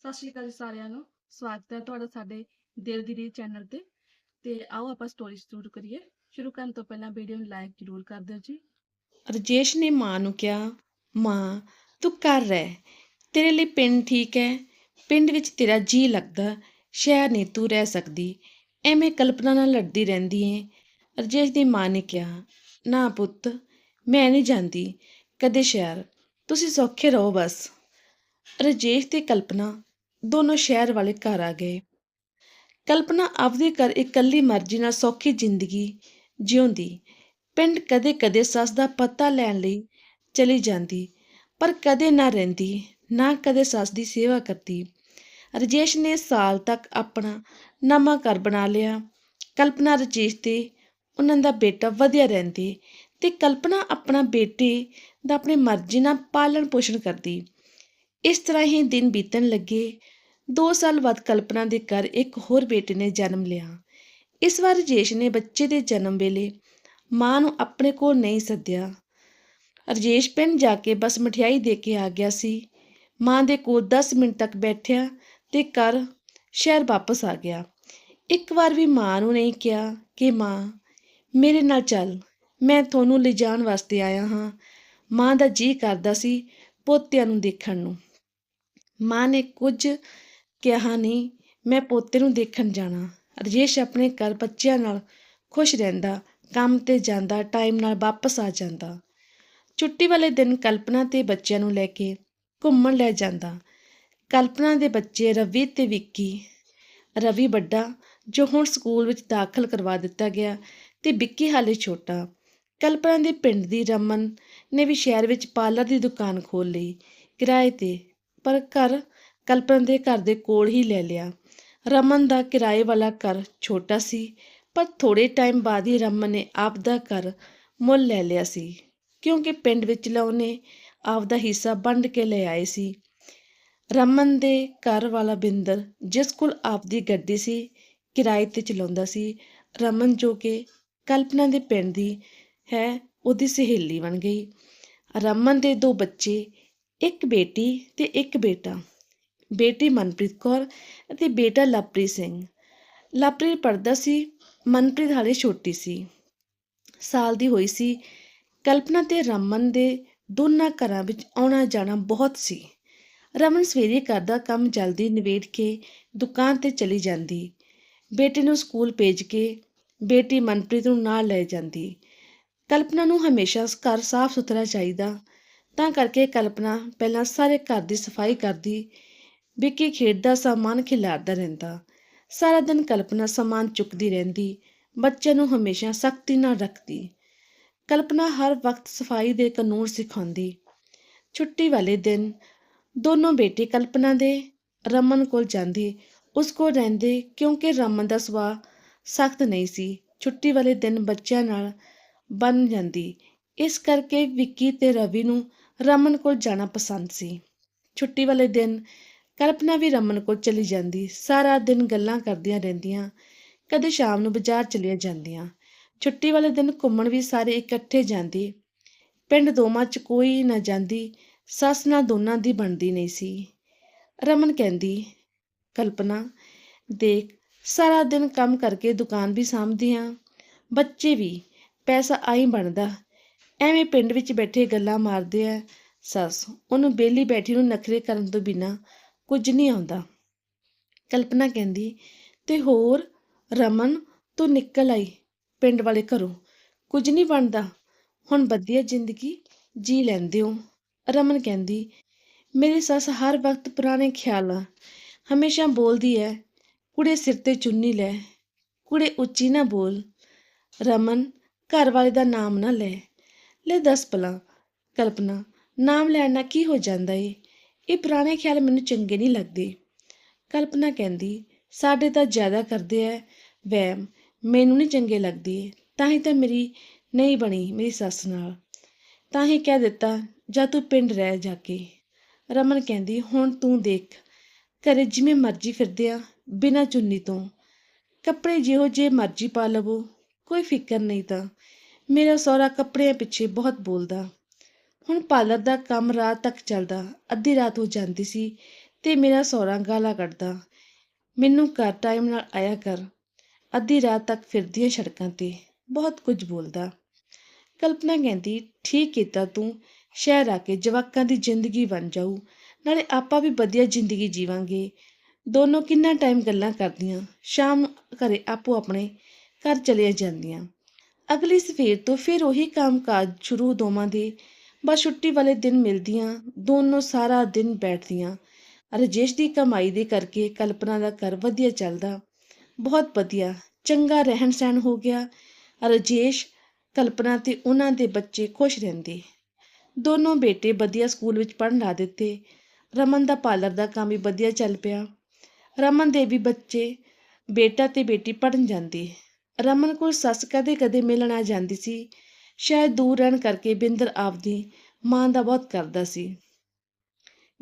ਸਤਿ ਸ਼੍ਰੀ ਅਕਾਲ ਜੀ ਸਾਰਿਆਂ ਨੂੰ। ਸਵਾਗਤ ਹੈ ਤੁਹਾਡਾ ਸਾਡੇ ਦਿਲ ਦੀ ਰੀਤ ਚੈਨਲ ਤੇ। ਤੇ ਆਓ ਆਪਾਂ ਸਟੋਰੀ ਸ਼ੁਰੂ ਕਰੀਏ। ਸ਼ੁਰੂ ਕਰਨ ਤੋਂ ਪਹਿਲਾਂ ਵੀਡੀਓ ਨੂੰ ਲਾਈਕ ਜ਼ਰੂਰ ਕਰ ਦਿਓ ਜੀ। ਰਜੇਸ਼ ਨੇ ਮਾਂ ਨੂੰ ਕਿਹਾ, ਮਾਂ, ਤੂੰ ਘਰ ਰਹਿ। ਤੇਰੇ ਲਈ ਪਿੰਡ ਠੀਕ ਹੈ। ਪਿੰਡ ਵਿੱਚ ਤੇਰਾ ਜੀ ਲੱਗਦਾ, ਸ਼ਹਿਰ ਨਹੀਂ ਤੂੰ ਰਹਿ ਸਕਦੀ। ਐਵੇਂ ਕਲਪਨਾ ਨਾਲ ਲੜਦੀ ਰਹਿੰਦੀ ਏ। ਰਜੇਸ਼ ਦੀ ਮਾਂ ਨੇ ਕਿਹਾ, ਨਾ ਪੁੱਤ, ਮੈਂ ਨਹੀਂ ਜਾਂਦੀ। ਕਦੇ ਸ਼ਹਿਰ। ਤੁਸੀਂ ਸੌਖੇ ਰਹੋ ਬਸ। ਰਜੇਸ਼ ਤੇ ਕਲਪਨਾ ਦੋਨੋਂ ਸ਼ਹਿਰ ਵਾਲੇ ਘਰ ਆ ਗਏ। ਕਲਪਨਾ ਆਪਦੇ ਘਰ ਇਕੱਲੀ ਮਰਜ਼ੀ ਨਾਲ ਸੌਖੀ ਜ਼ਿੰਦਗੀ ਜਿਉਂਦੀ, ਪਿੰਡ ਕਦੇ-ਕਦੇ ਸੱਸ ਦਾ ਪਤਾ ਲੈਣ ਲਈ ਚਲੀ ਜਾਂਦੀ, ਪਰ ਕਦੇ ਨਾ ਰਹਿੰਦੀ, ਨਾ ਕਦੇ ਸੱਸ ਦੀ ਸੇਵਾ ਕਰਦੀ। ਰਜੇਸ਼ ਨੇ ਸਾਲ ਤੱਕ ਆਪਣਾ ਨਵਾਂ ਘਰ ਬਣਾ ਲਿਆ। ਕਲਪਨਾ, ਰਜੇਸ਼ ਤੇ ਉਹਨਾਂ ਦਾ ਬੇਟਾ ਵਧੀਆ ਰਹਿੰਦੇ ਤੇ ਕਲਪਨਾ ਆਪਣਾ ਬੇਟੇ ਦਾ ਆਪਣੀ ਮਰਜ਼ੀ ਨਾਲ ਪਾਲਣ ਪੋਸ਼ਣ ਕਰਦੀ। ਇਸ ਤਰ੍ਹਾਂ ਹੀ ਦਿਨ ਬੀਤਣ ਲੱਗੇ। 2 ਸਾਲ ਬਾਅਦ ਕਲਪਨਾ ਦੇ ਘਰ ਇੱਕ ਹੋਰ ਬੇਟੇ ਨੇ ਜਨਮ ਲਿਆ। ਇਸ ਵਾਰ ਰਜੇਸ਼ ਨੇ ਬੱਚੇ ਦੇ ਜਨਮ ਵੇਲੇ ਮਾਂ ਨੂੰ ਆਪਣੇ ਕੋਲ ਨਹੀਂ ਸੱਦਿਆ। ਰਜੇਸ਼ ਪਿੰਡ ਜਾ ਕੇ ਬਸ ਮਠਿਆਈ ਦੇ ਕੇ ਆ ਗਿਆ ਸੀ। ਮਾਂ ਦੇ ਕੋਲ 10 ਮਿੰਟ ਤੱਕ ਬੈਠਿਆ ਤੇ ਘਰ ਸ਼ਹਿਰ ਵਾਪਸ ਆ ਗਿਆ। ਇੱਕ ਵਾਰ ਵੀ ਮਾਂ ਨੂੰ ਨਹੀਂ ਕਿਹਾ ਕਿ, ਮਾਂ, ਮੇਰੇ ਨਾਲ ਚੱਲ। ਮੈਂ ਤੁਹਾਨੂੰ ਲਿਜਾਣ ਵਾਸਤੇ ਆਇਆ ਹਾਂ। ਮਾਂ ਦਾ ਜੀ ਕਰਦਾ ਸੀ ਪੋਤਿਆਂ ਨੂੰ ਦੇਖਣ ਨੂੰ। ਮਾਂ ਨੇ ਕੁਝ ਕਿਹਾ ਨਹੀਂ, ਮੈਂ ਪੋਤੇ ਨੂੰ ਦੇਖਣ ਜਾਣਾ। ਰਜੇਸ਼ ਆਪਣੇ ਘਰ ਬੱਚਿਆਂ ਨਾਲ ਖੁਸ਼ ਰਹਿੰਦਾ, ਕੰਮ ਤੇ ਜਾਂਦਾ ਟਾਈਮ ਨਾਲ ਵਾਪਸ ਆ ਜਾਂਦਾ। ਛੁੱਟੀ ਵਾਲੇ ਦਿਨ ਕਲਪਨਾ ਤੇ ਬੱਚਿਆਂ ਨੂੰ ਲੈ ਕੇ ਘੁੰਮਣ ਲੈ ਜਾਂਦਾ। ਕਲਪਨਾ ਦੇ ਬੱਚੇ ਰਵੀ ਤੇ ਵਿੱਕੀ। ਰਵੀ ਵੱਡਾ, ਜੋ ਹੁਣ ਸਕੂਲ ਵਿੱਚ ਦਾਖਲ ਕਰਵਾ ਦਿੱਤਾ ਗਿਆ ਤੇ ਵਿੱਕੀ ਹਾਲੇ ਛੋਟਾ। ਕਲਪਨਾ ਦੇ ਪਿੰਡ ਦੀ ਰਮਨ ਨੇ ਵੀ ਸ਼ਹਿਰ ਵਿੱਚ ਪਾਰਲਰ ਦੀ ਦੁਕਾਨ ਖੋਲ ਲਈ, ਕਿਰਾਏ ਤੇ ਪਰ ਘਰ ਕਲਪਨਾ ਦੇ ਘਰ ਦੇ ਕੋਲ ਹੀ ਲੈ ਲਿਆ। ਰਮਨ ਦਾ ਕਿਰਾਏ ਵਾਲਾ ਘਰ ਛੋਟਾ ਸੀ, ਪਰ ਥੋੜੇ ਟਾਈਮ ਬਾਅਦ ਹੀ ਰਮਨ ਨੇ ਆਪ ਦਾ ਘਰ ਮੁੱਲ ਲੈ ਲਿਆ ਸੀ, ਕਿਉਂਕਿ ਪਿੰਡ ਵਿੱਚ ਉਹਨੇ ਆਪ ਦਾ ਹਿੱਸਾ ਵੰਡ ਕੇ ਲੈ ਆਏ ਸੀ। ਰਮਨ ਦੇ ਘਰ ਵਾਲਾ ਬਿੰਦਰ ਜਿਸ ਕੋਲ ਆਪ ਦੀ ਗੱਡੀ ਸੀ, ਕਿਰਾਏ ਤੇ ਚਲਾਉਂਦਾ ਸੀ, ਰਮਨ ਜੋ ਕਿ ਕਲਪਨਾ ਦੇ ਪਿੰਡ ਦੀ ਹੈ, ਉਹਦੀ ਸਹੇਲੀ ਬਣ ਗਈ। ਰਮਨ ਦੇ ਦੋ ਬੱਚੇ ਇੱਕ ਬੇਟੀ ਤੇ ਇੱਕ ਬੇਟਾ। ਬੇਟੀ ਮਨਪ੍ਰੀਤ ਕੌਰ ਅਤੇ ਬੇਟਾ ਲਵਪ੍ਰੀਤ ਸਿੰਘ। ਲਵਪ੍ਰੀਤ ਪੜਦਾ ਸੀ, ਮਨਪ੍ਰੀਤ ਹਾਲੇ ਛੋਟੀ ਸੀ। ਸਾਲ ਦੀ ਹੋਈ ਸੀ। ਕਲਪਨਾ ਤੇ ਰਮਨ ਦੇ ਦੋਨਾਂ ਘਰਾਂ ਵਿੱਚ ਆਉਣਾ ਜਾਣਾ ਬਹੁਤ ਸੀ। ਰਮਨ ਸਵੇਰੇ ਘਰ ਦਾ ਕੰਮ ਜਲਦੀ ਨਿਬੇੜ ਕੇ ਦੁਕਾਨ ਤੇ ਚਲੀ ਜਾਂਦੀ। ਬੇਟੇ ਨੂੰ ਸਕੂਲ ਭੇਜ ਕੇ ਬੇਟੀ ਮਨਪ੍ਰੀਤ ਨੂੰ ਨਾਲ ਲੈ ਜਾਂਦੀ। ਕਲਪਨਾ ਨੂੰ ਹਮੇਸ਼ਾ ਘਰ ਸਾਫ਼ ਸੁਥਰਾ ਚਾਹੀਦਾ ਤਾਂ ਕਰਕੇ ਕਲਪਨਾ ਪਹਿਲਾਂ ਸਾਰੇ ਘਰ ਦੀ ਸਫ਼ਾਈ ਕਰਦੀ, ਵਿੱਕੀ ਖੇਡਦਾ ਸਾਮਾਨ ਖਿਲਾਰਦਾ ਰਹਿੰਦਾ। ਸਾਰਾ ਦਿਨ ਕਲਪਨਾ ਸਾਮਾਨ ਚੁੱਕਦੀ ਰਹਿੰਦੀ, ਬੱਚਿਆਂ ਨੂੰ ਹਮੇਸ਼ਾ ਸਖਤੀ ਨਾਲ ਰੱਖਦੀ। ਕਲਪਨਾ ਹਰ ਵਕਤ ਸਫ਼ਾਈ ਦੇ ਕਾਨੂੰਨ ਸਿਖਾਉਂਦੀ। ਛੁੱਟੀ ਵਾਲੇ ਦਿਨ ਦੋਨੋਂ ਬੇਟੇ ਕਲਪਨਾ ਦੇ, ਰਮਨ ਕੋਲ ਜਾਂਦੇ। ਉਸ ਕੋਲ ਰਹਿੰਦੇ ਕਿਉਂਕਿ ਰਮਨ ਦਾ ਸੁਭਾਅ ਸਖਤ ਨਹੀਂ ਸੀ। ਛੁੱਟੀ ਵਾਲੇ ਦਿਨ ਬੱਚਿਆਂ ਨਾਲ ਬਣ ਜਾਂਦੀ। ਇਸ ਕਰਕੇ ਵਿੱਕੀ ਤੇ ਰਵੀ ਨੂੰ ਰਮਨ ਕੋਲ ਜਾਣਾ ਪਸੰਦ ਸੀ। ਛੁੱਟੀ ਵਾਲੇ ਦਿਨ ਕਲਪਨਾ ਵੀ ਰਮਨ ਕੋਲ ਚਲੀ ਜਾਂਦੀ। ਸਾਰਾ ਦਿਨ ਗੱਲਾਂ ਕਰਦੀਆਂ ਰਹਿੰਦੀਆਂ। ਕਦੇ ਸ਼ਾਮ ਨੂੰ ਬਾਜ਼ਾਰ ਚਲੀਆਂ ਜਾਂਦੀਆਂ। ਛੁੱਟੀ ਵਾਲੇ ਦਿਨ ਘੁੰਮਣ ਵੀ ਸਾਰੇ ਇਕੱਠੇ ਜਾਂਦੇ। ਪਿੰਡ ਦੋਵਾਂ 'ਚ ਕੋਈ ਨਾ ਜਾਂਦੀ। ਸੱਸ ਨਾਲ ਦੋਨਾਂ ਦੀ ਬਣਦੀ ਨਹੀਂ ਸੀ। ਰਮਨ ਕਹਿੰਦੀ, ਕਲਪਨਾ, ਦੇਖ, ਸਾਰਾ ਦਿਨ ਕੰਮ ਕਰਕੇ ਦੁਕਾਨ ਵੀ ਸਾਂਭਦੀ ਹਾਂ ਬੱਚੇ ਵੀ, ਪੈਸਾ ਆਈ ਬਣਦਾ। ਐਵੇਂ ਪਿੰਡ ਵਿੱਚ ਬੈਠੇ ਗੱਲਾਂ ਮਾਰਦੇ ਆ ਸੱਸ। ਉਹਨੂੰ ਬੇਲੀ ਬੈਠੀ ਨੂੰ ਨਖਰੇ ਕਰਨ ਤੋਂ ਬਿਨਾ ਕੁਝ ਨਹੀਂ ਆਉਂਦਾ। ਕਲਪਨਾ ਕਹਿੰਦੀ, ਤੇ ਹੋਰ ਰਮਨ, ਤੋਂ ਨਿਕਲ ਆਈ ਪਿੰਡ ਵਾਲੇ ਘਰੋਂ। ਕੁਝ ਨਹੀਂ ਬਣਦਾ। ਹੁਣ ਵਧੀਆ ਜ਼ਿੰਦਗੀ ਜੀ ਲੈਂਦੇ ਹੋ। ਰਮਨ ਕਹਿੰਦੀ, ਮੇਰੀ ਸੱਸ ਹਰ ਵਕਤ ਪੁਰਾਣੇ ਖਿਆਲਾਂ ਹਮੇਸ਼ਾ ਬੋਲਦੀ ਹੈ ਕੁੜੇ ਸਿਰ ਤੇ ਚੁੰਨੀ ਲੈ, ਕੁੜੇ ਉੱਚੀ ਨਾ ਬੋਲ। ਰਮਨ, ਘਰ ਵਾਲੇ ਦਾ ਨਾਮ ਨਾ ਲੈ। ਲੈ ਦੱਸ ਪਲਾਂ ਕਲਪਨਾ, ਨਾਮ ਲੈਣ ਨਾਲ ਕੀ ਹੋ ਜਾਂਦਾ ਏ? ਇਹ ਪੁਰਾਣੇ ਖਿਆਲ ਮੈਨੂੰ ਚੰਗੇ ਨਹੀਂ ਲੱਗਦੇ। ਕਲਪਨਾ ਕਹਿੰਦੀ, ਸਾਡੇ ਤਾਂ ਜ਼ਿਆਦਾ ਕਰਦੇ ਐ, ਵਹਿਮ ਮੈਨੂੰ ਨਹੀਂ ਚੰਗੇ ਲੱਗਦੇ, ਤਾਂ ਹੀ ਤਾਂ ਮੇਰੀ ਨਹੀਂ ਬਣੀ ਮੇਰੀ ਸੱਸ ਨਾਲ। ਤਾਂ ਹੀ ਕਹਿ ਦਿੱਤਾ, ਜਾਂ ਤੂੰ ਪਿੰਡ ਰਹਿ ਜਾ ਕੇ। ਰਮਨ ਕਹਿੰਦੀ, ਹੁਣ ਤੂੰ ਦੇਖ, ਘਰੇ ਜਿਵੇਂ ਮਰਜ਼ੀ ਫਿਰਦੇ ਆ, ਬਿਨਾਂ ਚੁੰਨੀ ਤੋਂ। ਕੱਪੜੇ ਜਿਹੋ ਜੇ ਮਰਜ਼ੀ ਪਾ ਲਵੋ, ਕੋਈ ਫਿਕਰ ਨਹੀਂ ਤਾਂ। ਮੇਰਾ ਸਹੁਰਾ ਕੱਪੜਿਆਂ ਪਿੱਛੇ ਬਹੁਤ ਬੋਲਦਾ। ਹੁਣ ਪਾਰਲਰ ਦਾ ਕੰਮ ਰਾਤ ਤੱਕ ਚੱਲਦਾ, ਅੱਧੀ ਰਾਤ ਹੋ ਜਾਂਦੀ ਸੀ ਤੇ ਮੇਰਾ ਸਹੁਰਾ ਗਾਲਾਂ ਕੱਢਦਾ। ਮੈਨੂੰ ਘਰ ਟਾਈਮ ਨਾਲ ਆਇਆ ਕਰ, ਅੱਧੀ ਰਾਤ ਤੱਕ ਫਿਰਦੀਆਂ ਸੜਕਾਂ ਤੇ, ਬਹੁਤ ਕੁਝ ਬੋਲਦਾ। ਕਲਪਨਾ ਕਹਿੰਦੀ, ਠੀਕ ਕੀਤਾ ਤੂੰ, ਸ਼ਹਿਰ ਆ ਕੇ ਜਵਾਕਾਂ ਦੀ ਜ਼ਿੰਦਗੀ ਬਣ ਜਾਊ, ਨਾਲੇ ਆਪਾਂ ਵੀ ਵਧੀਆ ਜ਼ਿੰਦਗੀ ਜੀਵਾਂਗੇ। ਦੋਨੋਂ ਕਿੰਨਾ ਟਾਈਮ ਗੱਲਾਂ ਕਰਦੀਆਂ, ਸ਼ਾਮ ਨੂੰ ਘਰੇ ਆਪੋ ਆਪਣੇ ਘਰ ਚਲੀਆਂ ਜਾਂਦੀਆਂ। ਅਗਲੀ ਸਵੇਰ ਤੋਂ ਫਿਰ ਉਹੀ ਕੰਮਕਾਜ ਸ਼ੁਰੂ ਦੋਵਾਂ ਦੇ। ਬਸ ਛੁੱਟੀ ਵਾਲੇ ਦਿਨ ਮਿਲਦੀਆਂ, ਦੋਨੋਂ ਸਾਰਾ ਦਿਨ ਬੈਠਦੀਆਂ। ਰਜੇਸ਼ ਦੀ ਕਮਾਈ ਦੇ ਕਰਕੇ ਕਲਪਨਾ ਦਾ ਘਰ ਵਧੀਆ ਚੱਲਦਾ। ਬਹੁਤ ਵਧੀਆ, ਚੰਗਾ ਰਹਿਣ ਸਹਿਣ ਹੋ ਗਿਆ। ਰਜੇਸ਼, ਕਲਪਨਾ ਤੇ ਉਹਨਾਂ ਦੇ ਬੱਚੇ ਖੁਸ਼ ਰਹਿੰਦੇ। ਦੋਨੋਂ ਬੇਟੇ ਵਧੀਆ ਸਕੂਲ ਵਿੱਚ ਪੜ੍ਹਨ ਲਾ ਦਿੱਤੇ। ਰਮਨ ਦਾ ਪਾਰਲਰ ਦਾ ਕੰਮ ਵੀ ਵਧੀਆ ਚੱਲ ਪਿਆ। ਰਮਨ ਦੇ ਵੀ ਬੱਚੇ ਬੇਟਾ ਤੇ ਬੇਟੀ ਪੜ੍ਹਨ ਜਾਂਦੇ। ਰਮਨ ਕੋਲ ਸੱਸ ਕਦੇ ਕਦੇ ਮਿਲਣ ਆ ਜਾਂਦੀ ਸੀ। ਸ਼ਾਇਦ ਦੂਰ ਰਹਿਣ ਕਰਕੇ ਬਿੰਦਰ ਆਪਦੀ ਮਾਂ ਦਾ ਬਹੁਤ ਕਰਦਾ ਸੀ।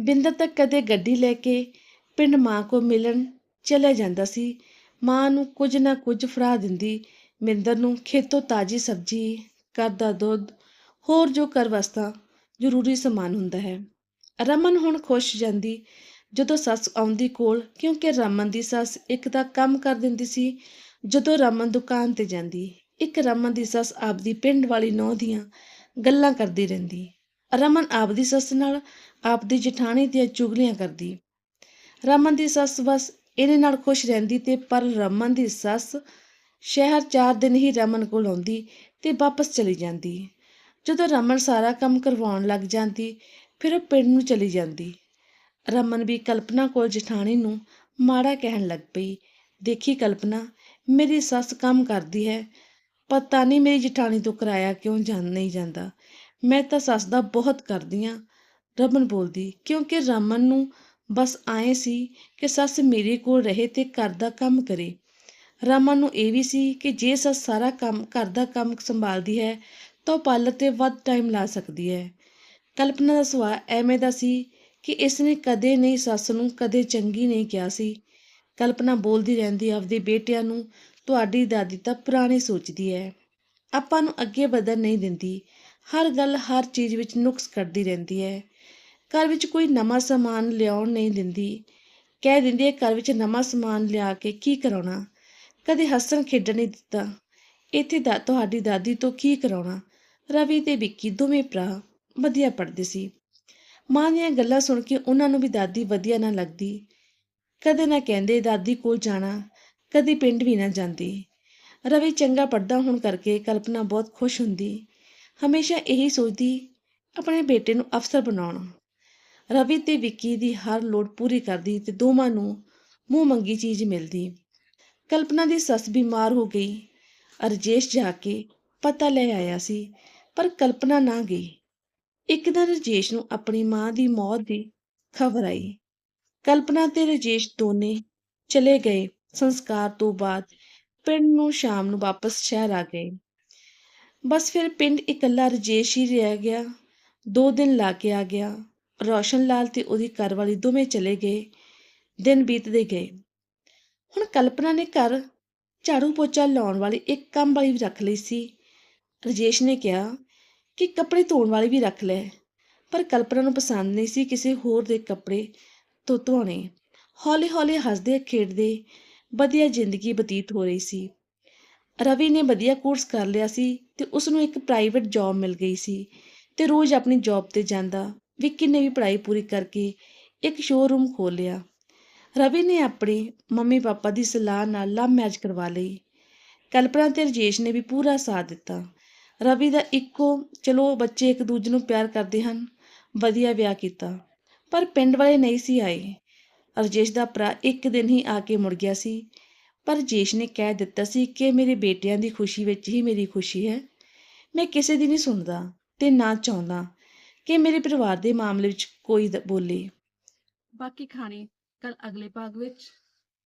ਬਿੰਦਰ ਤਾਂ ਕਦੇ ਗੱਡੀ ਲੈ ਕੇ ਪਿੰਡ ਮਾਂ ਕੋ ਮਿਲਣ ਚਲੇ ਜਾਂਦਾ ਸੀ। ਮਾਂ ਨੂੰ ਕੁਝ ਨਾ ਕੁਝ ਫੜਾ ਦਿੰਦੀ। ਮਿੰਦਰ ਨੂੰ ਖੇਤੋਂ ਤਾਜ਼ੀ ਸਬਜ਼ੀ, ਘਰ ਦਾ ਦੁੱਧ, ਹੋਰ ਜੋ ਘਰ ਵਾਸਤਾ ਜ਼ਰੂਰੀ ਸਮਾਨ ਹੁੰਦਾ ਹੈ। ਰਮਨ ਹੁਣ ਖੁਸ਼ ਜਾਂਦੀ। ਜਦੋਂ ਸੱਸ ਆਉਂਦੀ ਕੋਲ, ਕਿਉਂਕਿ ਰਮਨ ਦੀ ਸੱਸ ਇੱਕ ਤਾਂ ਕੰਮ ਕਰ ਦਿੰਦੀ ਸੀ ਜਦੋਂ ਰਮਨ ਦੁਕਾਨ ਤੇ ਜਾਂਦੀ, ਇੱਕ ਰਮਨ ਦੀ ਸੱਸ ਆਪਦੀ ਪਿੰਡ ਵਾਲੀ ਨੌਂ ਦੀਆਂ ਗੱਲਾਂ ਕਰਦੀ ਰਹਿੰਦੀ। ਰਮਨ ਆਪਦੀ ਸੱਸ ਨਾਲ ਆਪਦੀ ਜਠਾਣੀ ਦੀਆਂ ਚੁਗਲੀਆਂ ਕਰਦੀ। ਰਮਨ ਦੀ ਸੱਸ ਬਸ ਇਹਦੇ ਨਾਲ ਖੁਸ਼ ਰਹਿੰਦੀ ਤੇ ਪਰ ਰਮਨ ਦੀ ਸੱਸ ਸ਼ਹਿਰ ਚਾਰ ਦਿਨ ਹੀ ਰਮਨ ਕੋਲ ਆਉਂਦੀ ਤੇ ਵਾਪਸ ਚਲੀ ਜਾਂਦੀ। ਜਦੋਂ ਰਮਨ ਸਾਰਾ ਕੰਮ ਕਰਵਾਉਣ ਲੱਗ ਜਾਂਦੀ, ਫਿਰ ਉਹ ਪਿੰਡ ਨੂੰ ਚਲੀ ਜਾਂਦੀ। ਰਮਨ ਵੀ ਕਲਪਨਾ ਕੋਲ ਜਠਾਣੀ ਨੂੰ ਮਾੜਾ ਕਹਿਣ ਲੱਗ ਪਈ। ਦੇਖੀ ਕਲਪਨਾ ਮੇਰੀ ਸੱਸ ਕੰਮ ਕਰਦੀ ਹੈ। ਪਤਾ ਨਹੀਂ ਮੇਰੀ ਜਠਾਣੀ ਤੋਂ ਕਿਰਾਇਆ ਕਿਉਂ ਜਾਂ ਨਹੀਂ ਜਾਂਦਾ। ਮੈਂ ਤਾਂ ਸੱਸ ਦਾ ਬਹੁਤ ਕਰਦੀ ਹਾਂ। ਰਮਨ ਬੋਲਦੀ, ਕਿਉਂਕਿ ਰਮਨ ਨੂੰ ਬਸ ਆਏ ਸੀ ਕਿ ਸੱਸ ਮੇਰੇ ਕੋਲ ਰਹੇ ਤੇ ਘਰ ਦਾ ਕੰਮ ਕਰੇ। ਰਮਨ ਨੂੰ ਇਹ ਵੀ ਸੀ ਕਿ ਜੇ ਸੱਸ ਸਾਰਾ ਕੰਮ, ਘਰ ਦਾ ਕੰਮ ਸੰਭਾਲਦੀ ਹੈ, ਤਾਂ ਉਹ ਪਾਰਲਰ ਤੇ ਵੱਧ ਟਾਈਮ ਲਾ ਸਕਦੀ ਹੈ। ਕਲਪਨਾ ਦਾ ਸੁਭਾਅ ਐਵੇਂ ਦਾ ਸੀ ਕਿ ਇਸ ਨੇ ਕਦੇ ਨਹੀਂ ਸੱਸ ਨੂੰ ਕਦੇ ਚੰਗੀ ਨਹੀਂ ਕਿਹਾ ਸੀ। ਕਲਪਨਾ ਬੋਲਦੀ ਰਹਿੰਦੀ ਆਪਦੇ ਬੇਟਿਆਂ ਨੂੰ, ਤੁਹਾਡੀ ਦਾਦੀ ਤਾਂ ਪੁਰਾਣੀ ਸੋਚਦੀ ਹੈ। ਆਪਾਂ ਨੂੰ ਅੱਗੇ ਵਧਣ ਨਹੀਂ ਦਿੰਦੀ। ਹਰ ਗੱਲ, ਹਰ ਚੀਜ਼ ਵਿੱਚ ਨੁਕਸ ਕੱਢਦੀ ਰਹਿੰਦੀ ਹੈ। ਘਰ ਵਿੱਚ ਕੋਈ ਨਵਾਂ ਸਮਾਨ ਲਿਆਉਣ ਨਹੀਂ ਦਿੰਦੀ। ਕਹਿ ਦਿੰਦੀ ਹੈ, ਘਰ ਵਿੱਚ ਨਵਾਂ ਸਮਾਨ ਲਿਆ ਕੇ ਕੀ ਕਰਾਉਣਾ? ਕਦੇ ਹੱਸਣ ਖੇਡਣ ਨਹੀਂ ਦਿੱਤਾ। ਇੱਥੇ ਦਾ, ਤੁਹਾਡੀ ਦਾਦੀ ਤੋਂ ਕੀ ਕਰਾਉਣਾ? ਰਵੀ ਤੇ ਵਿੱਕੀ ਦੋਵੇਂ ਭਰਾ ਵਧੀਆ ਪੜ੍ਹਦੇ ਸੀ। ਮਾਂ ਦੀਆਂ ਗੱਲਾਂ ਸੁਣ ਕੇ ਉਹਨਾਂ ਨੂੰ ਵੀ ਦਾਦੀ ਵਧੀਆ ਨਾ ਲੱਗਦੀ। ਕਦੇ ਨਾ ਕਹਿੰਦੇ ਦਾਦੀ ਕੋਲ ਜਾਣਾ, ਕਦੀ ਪਿੰਡ ਵੀ ਨਾ ਜਾਂਦੀ। ਰਵੀ ਚੰਗਾ ਪੜਦਾ ਹੋਣ ਕਰਕੇ ਕਲਪਨਾ ਬਹੁਤ ਖੁਸ਼ ਹੁੰਦੀ। ਹਮੇਸ਼ਾ ਇਹੀ ਸੋਚਦੀ, ਆਪਣੇ ਬੇਟੇ ਨੂੰ ਅਫਸਰ ਬਣਾਉਣਾ। ਰਵੀ ਤੇ ਵਿੱਕੀ ਦੀ ਹਰ ਲੋੜ ਪੂਰੀ ਕਰਦੀ ਤੇ ਦੋਵਾਂ ਨੂੰ ਮੂੰਹ ਮੰਗੀ ਚੀਜ਼ ਮਿਲਦੀ। ਕਲਪਨਾ ਦੀ ਸੱਸ ਬਿਮਾਰ ਹੋ ਗਈ। ਅਰਜੇਸ਼ ਜਾ ਕੇ ਪਤਾ ਲੈ ਆਇਆ ਸੀ, ਪਰ ਕਲਪਨਾ ਨਾ ਗਈ। ਇੱਕ ਦਿਨ ਰਜੇਸ਼ ਨੂੰ ਆਪਣੀ ਮਾਂ ਦੀ ਮੌਤ ਦੀ ਖਬਰ ਆਈ। ਕਲਪਨਾ ਤੇ ਰਜੇਸ਼ ਦੋਨੇ ਚਲੇ ਗਏ। ਸੰਸਕਾਰ ਤੋਂ ਬਾਅਦ ਪਿੰਡ ਨੂੰ ਸ਼ਾਮ ਨੂੰ ਵਾਪਸ ਸ਼ਹਿਰ ਆ ਗਏ। ਬਸ ਫਿਰ ਪਿੰਡ ਇਕੱਲਾ ਰਜੇਸ਼ ਹੀ ਰਹਿ ਗਿਆ। ਦੋ ਦਿਨ ਲਾ ਕੇ ਆ ਗਿਆ। ਰੋਸ਼ਨ ਲਾਲ ਤੇ ਉਹਦੀ ਘਰਵਾਲੀ ਦੋਵੇਂ ਚਲੇ ਗਏ। ਦਿਨ ਬੀਤਦੇ ਗਏ। ਹੁਣ ਕਲਪਨਾ ਨੇ ਘਰ ਝਾੜੂ ਪੋਚਾ ਲਾਉਣ ਵਾਲੀ ਇੱਕ ਕੰਮ ਵਾਲੀ ਵੀ ਰੱਖ ਲਈ ਸੀ। ਰਜੇਸ਼ ਨੇ ਕਿਹਾ ਕਿ ਕੱਪੜੇ ਧੋਣ ਵਾਲੀ ਵੀ ਰੱਖ ਲੈ। ਪਰ ਕਲਪਨਾ ਨੂੰ ਪਸੰਦ ਨਹੀਂ ਸੀ ਕਿਸੇ ਹੋਰ ਦੇ ਕੱਪੜੇ ਤੋਂ ਧੋਣੇ। ਹੌਲੀ ਹੌਲੀ ਹੱਸਦੇ, ਖੇਡਦੇ, ਵਧੀਆ ਜ਼ਿੰਦਗੀ ਬਤੀਤ ਹੋ ਰਹੀ ਸੀ। ਰਵੀ ਨੇ ਵਧੀਆ ਕੋਰਸ ਕਰ ਲਿਆ ਸੀ ਤੇ ਉਸ ਨੂੰ ਇੱਕ ਪ੍ਰਾਈਵੇਟ ਜੌਬ ਮਿਲ ਗਈ ਸੀ ਤੇ ਰੋਜ਼ ਆਪਣੀ ਜੌਬ ਤੇ ਜਾਂਦਾ। ਵਿੱਕੀ ਨੇ ਵੀ ਪੜ੍ਹਾਈ ਪੂਰੀ ਕਰਕੇ ਇੱਕ ਸ਼ੋਰੂਮ ਖੋਲ੍ਹ ਲਿਆ। ਰਵੀ ਨੇ ਆਪਣੇ ਮੰਮੀ ਪਾਪਾ ਦੀ ਸਲਾਹ ਨਾਲ ਲਵ ਮੈਰਿਜ ਕਰਵਾ ਲਈ। ਕਲਪਨਾ ਤੇ ਰਜੇਸ਼ ਨੇ ਵੀ ਪੂਰਾ ਸਾਥ ਦਿੱਤਾ। ਰਵੀ ਦਾ ਇੱਕੋ, ਚਲੋ ਬੱਚੇ ਇੱਕ ਦੂਜੇ ਨੂੰ ਪਿਆਰ ਕਰਦੇ ਹਨ, ਵਧੀਆ ਵਿਆਹ ਕੀਤਾ। ਪਰ ਪਿੰਡ ਵਾਲੇ ਨਹੀਂ ਸੀ ਆਏ। ਰਜੇਸ਼ ਦਾ ਭਰਾ ਇੱਕ ਦਿਨ ਹੀ ਆ ਕੇ ਮੁੜ ਗਿਆ ਸੀ। ਪਰ ਜੇਸ਼ ਨੇ ਕਹਿ ਦਿੱਤਾ ਸੀ ਕਿ ਮੇਰੇ ਬੇਟਿਆਂ ਦੀ ਖੁਸ਼ੀ ਵਿੱਚ ਹੀ ਮੇਰੀ ਖੁਸ਼ੀ ਹੈ। ਮੈਂ ਕਿਸੇ ਦੀ ਨਹੀਂ ਸੁਣਦਾ ਤੇ ਨਾ ਚਾਹੁੰਦਾ ਕਿ ਮੇਰੇ ਪਰਿਵਾਰ ਦੇ ਮਾਮਲੇ ਵਿੱਚ ਕੋਈ ਬੋਲੇ। ਬਾਕੀ ਕਹਾਣੀ ਕੱਲ ਅਗਲੇ ਭਾਗ ਵਿੱਚ।